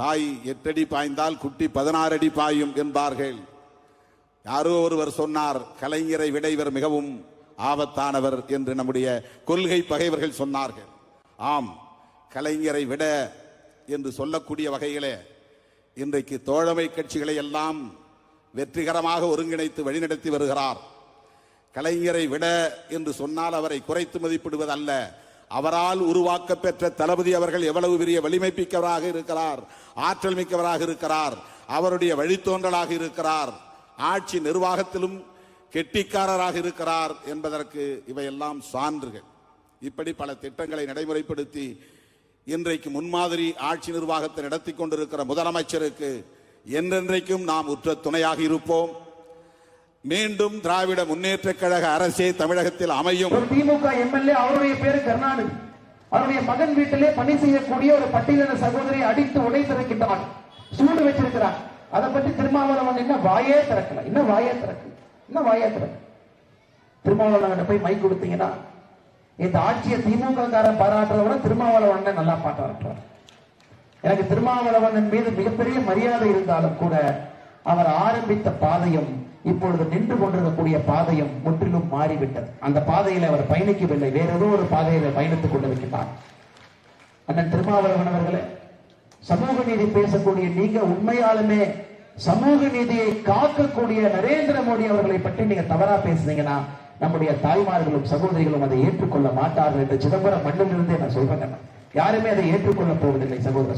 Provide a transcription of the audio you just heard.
தாய் எட்டடி பாய்ந்தால் குட்டி பதினாறு அடி பாயும் என்பார்கள். யாரோ ஒருவர் சொன்னார் கலைஞரை விட இவர் மிகவும் ஆபத்தானவர் என்று நம்முடைய கொள்கை பகைவர்கள் சொன்னார்கள். ஆம் கலைஞரை விட என்று சொல்லக்கூடிய வகையிலே இன்றைக்கு தோழமை கட்சிகளை எல்லாம் வெற்றிகரமாக ஒருங்கிணைத்து வழிநடத்தி வருகிறார். கலைஞரை விட என்று சொன்னால் அவரை குறைத்து மதிப்பிடுவதல்ல அவரால் உருவாக்க பெற்ற தளபதி அவர்கள் எவ்வளவு பெரிய வலிமை மிக்கவராக இருக்கிறார் ஆற்றல் மிக்கவராக இருக்கிறார் அவருடைய வழித்தோன்றலாக இருக்கிறார் ஆட்சி நிர்வாகத்திலும் கெட்டிக்காரராக இருக்கிறார் என்பதற்கு இவையெல்லாம் சான்றுகள். இப்படி பல திட்டங்களை நடைமுறைப்படுத்தி இன்றைக்கு முன்மாதிரி ஆட்சி நிர்வாகத்தை நடத்தி கொண்டிருக்கிற முதலமைச்சருக்கு என்றென்றைக்கும் நாம் உற்ற துணையாக இருப்போம். மீண்டும் திராவிட முன்னேற்ற கழக அரசே தமிழகத்தில் அமையும். திமுக எம்எல்ஏ அவருடைய பேரு கருணாநிதி. அவருடைய மகன் வீட்டிலே பணி செய்யக்கூடிய ஒரு பட்டியலின சகோதரி அடித்து உடைத்திருக்கின்றார் சூடு வச்சிருக்கிறார். அதை பற்றி திருமாவளவன் என்ன வாயே திறக்கல. இன்னும் வாயே திறக்கு இன்னும் வாயே திறக்கல. திருமாவளவன் போய் மை கொடுத்தீங்கன்னா இந்த ஆட்சியை திமுக காரன் பாராட்டுறத விட திருமாவளவன் நல்லா பாராட்டுறார் எனக்கு திருமாவளவன் மீது மிகப்பெரிய மரியாதை இருந்தாலும் கூட அவர் ஆரம்பித்த பாதையும் இப்பொழுது நின்று கொண்டிருக்கக்கூடிய பாதையும் முற்றிலும் மாறிவிட்டது. அந்த பாதையில அவர் பயணிக்கவில்லை. வேற ஏதோ ஒரு பாதையில பயணித்துக் கொண்டிருக்கிறார். அண்ணன் திருமாவளவன் அவர்களே சமூக நீதி பேசக்கூடிய நீங்க உண்மையாலுமே சமூக நீதியை காக்கக்கூடிய நரேந்திர மோடி அவர்களை பற்றி நீங்க தவறா பேசுனீங்கன்னா நம்முடைய தாய்மார்களும் சகோதரிகளும் அதை ஏற்றுக்கொள்ள மாட்டார்கள் என்று சிதம்பரம் மண்ணிலிருந்தே நான் சொல்றேன். யாருமே அதை ஏற்றுக்கொள்ள போவதில்லை சகோதர